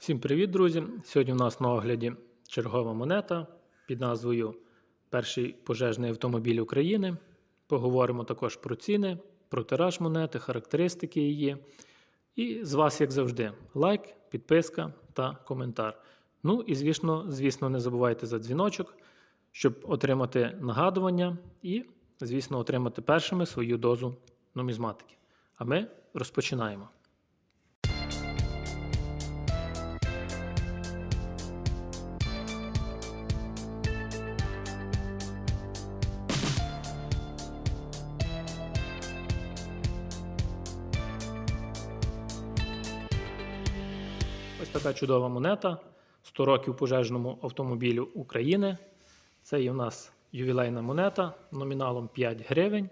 Всім привіт, друзі! Сьогодні у нас на огляді чергова монета під назвою Перший пожежний автомобіль України. Поговоримо також про ціни, про тираж монети, характеристики її. І з вас, як завжди, лайк, підписка та коментар. Ну і звісно, звісно, не забувайте за дзвіночок, щоб отримати нагадування і, звісно, отримати першими свою дозу нумізматики. А ми розпочинаємо. Ось така чудова монета. 100 років пожежному автомобілю України. Це є у нас ювілейна монета номіналом 5 гривень.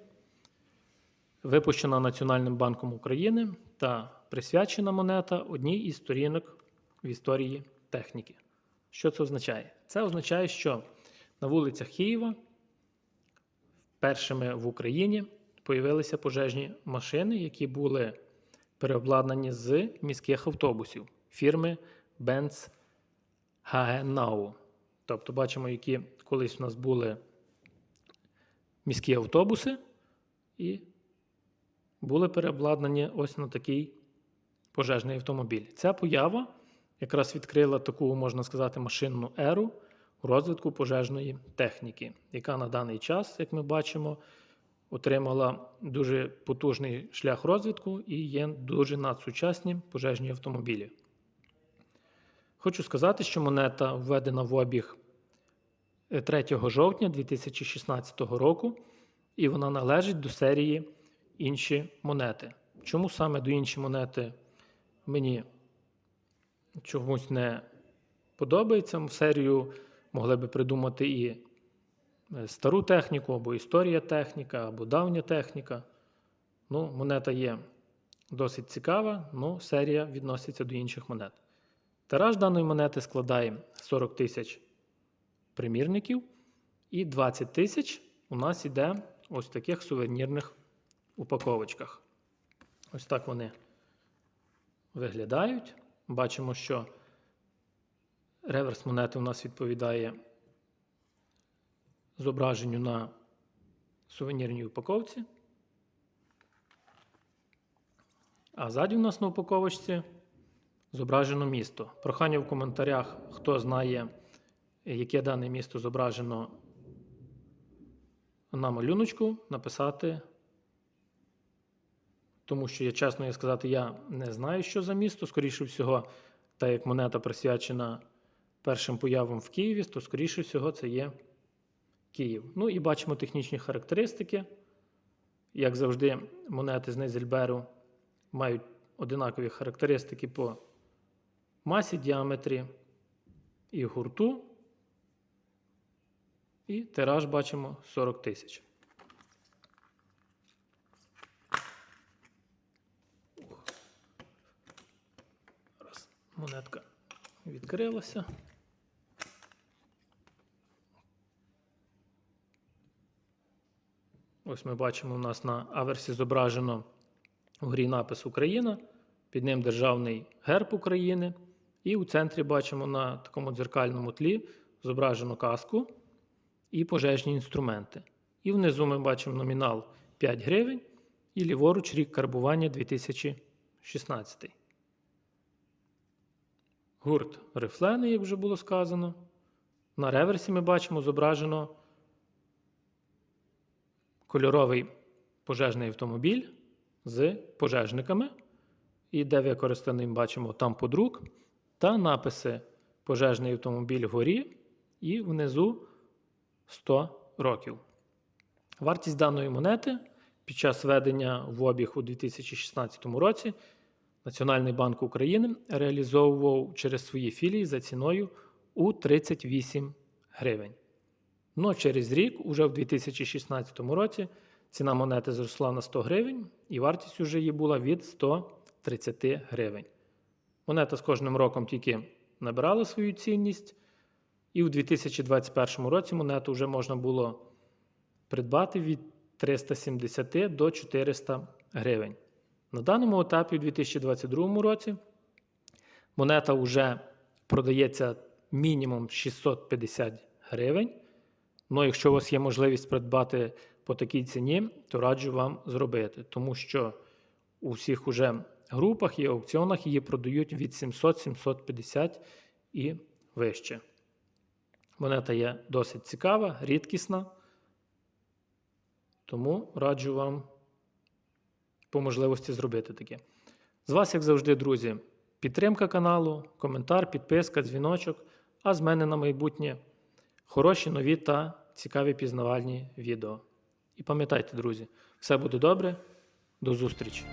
Випущена Національним банком України та присвячена монета одній із сторінок в історії техніки. Що це означає? Це означає, що на вулицях Києва першими в Україні появилися пожежні машини, які були переобладнані з міських автобусів фірми Benz Hagenau. Тобто, бачимо, які колись у нас були міські автобуси, і були переобладнані ось на такий пожежний автомобіль. Ця поява якраз відкрила таку, можна сказати, машинну еру розвитку пожежної техніки, яка на даний час, як ми бачимо, отримала дуже потужний шлях розвитку і є дуже надсучасні пожежні автомобілі. Хочу сказати, що монета введена в обіг 3 жовтня 2016 року, і вона належить до серії інші монети. Чому саме до інші монети мені чомусь не подобається? Серію могли би придумати і е, стару техніку, або історія техніка, або давня техніка. Ну, монета є досить цікава, але серія відноситься до інших монет. Тираж даної монети складає 40 тисяч примірників, і 20 тисяч у нас йде ось в таких сувенірних упаковочках. Ось так вони виглядають. Бачимо, що реверс монети у нас відповідає зображенню на сувенірній упаковці. А ззаді у нас на упаковочці зображено місто. Прохання в коментарях, хто знає, яке дане місто зображено на малюночку, написати. Тому що, я чесно я сказати, я не знаю, що за місто. Скоріше всього, так як монета присвячена першим появам в Києві, то, скоріше всього, це є Київ. Ну і бачимо технічні характеристики. Як завжди, монети з Нейзельберу мають одинакові характеристики по масі, діаметрі і гурту. І тираж бачимо 40 тисяч. Раз монетка відкрилася. Ось ми бачимо, у нас на аверсі зображено вгорі напис Україна, під ним державний герб України. І у центрі бачимо на такому дзеркальному тлі зображено каску і пожежні інструменти. І внизу ми бачимо номінал 5 гривень і ліворуч рік карбування 2016. Гурт рифлени, як вже було сказано. На реверсі ми бачимо зображено кольоровий пожежний автомобіль з пожежниками. І де використаний бачимо там подрук та написи Пожежний автомобіль вгорі і внизу 100 років. Вартість даної монети під час введення в обіг у 2016 році Національний банк України реалізовував через свої філії за ціною у 38 гривень. Но через рік, уже в 2016 році, ціна монети зросла на 100 гривень, і вартість уже її була від 130 гривень. Монета з кожним роком тільки набирала свою цінність, і у 2021 році монету вже можна було придбати від 370 до 400 гривень. На даному етапі у 2022 році Монета вже продається мінімум 650 гривень. Ну, якщо у вас є можливість придбати по такій ціні, то раджу вам зробити, тому що у всіх уже групах і аукціонах її продають від 700-750 і вище. Монета є досить цікава, рідкісна, тому раджу вам по можливості зробити таке. З вас, як завжди, друзі, підтримка каналу, коментар, підписка, дзвіночок, а з мене на майбутнє хороші нові та цікаві пізнавальні відео. І пам'ятайте, друзі, все буде добре. До зустрічі!